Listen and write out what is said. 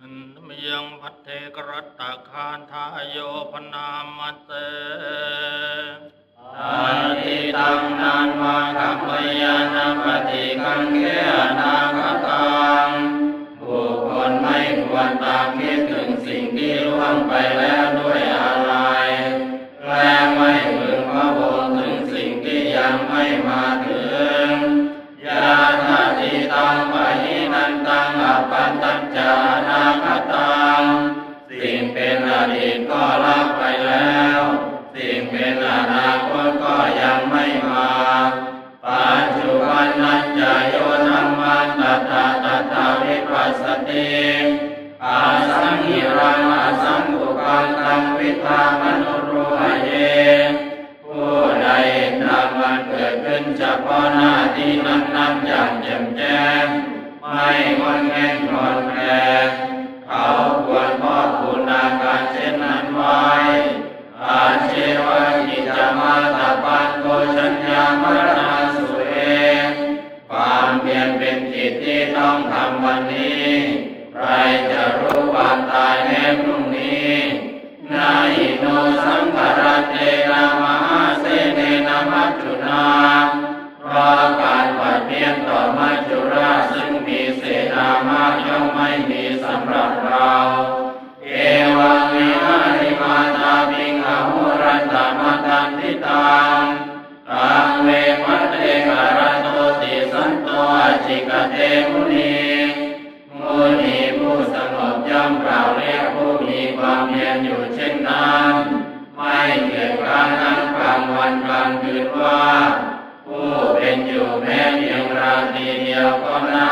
นันมยังพัทเทกรัตตาคานทายโยพนามเตอาทิตังนันมาคัมยานาปฏิกังเขอนาคตังบุคคลไม่ควรตามคิดถึงสิ่งที่ล่วงไปแล้วด้วยอะไรและไม่พึงพระวงถึงสิ่งที่ยังไม่มา ก็ละไปแล้ว สิ่งเป็นอนาคตก็ยังไม่มาปัจจุบันนั้นจจโยธรรมันตาตาวิปัสสติอาสังหิรังอาสังบุกังตังวิทามนุรุหเยผู้ใดทำมันเกิดขึ้นเฉพาะหน้าที่นั้นนั้นอย่างแจ่มแจ้งไม่งอนแงนคลอนแคลน กชัญามรณาสุเอความเพียรเป็นกิจที่ต้องทำวันนี้ ใครจะรู้วันตายแม้พรุ่งนี้นาอิโนสังขารเตนะมหาเสเนนะมัจจุนาเพราะการปัดเพียนต่อมัจจุราชซึ่งมีเศษอามากย่อมไม่มีสำหรับเราเอวังมิมาริมาตาปิงอหุรันตามตันทิตัง จิกเตมุนีมุนีผู้สงบย่อมกล่าวเรียกผู้มีความเพียรอยู่เช่นนั้นไม่เกียดคร้านนั้นกลางวันกลางคืนว่า ผู้เป็นอยู่แม้เพียงราตรีเดียวก็น่า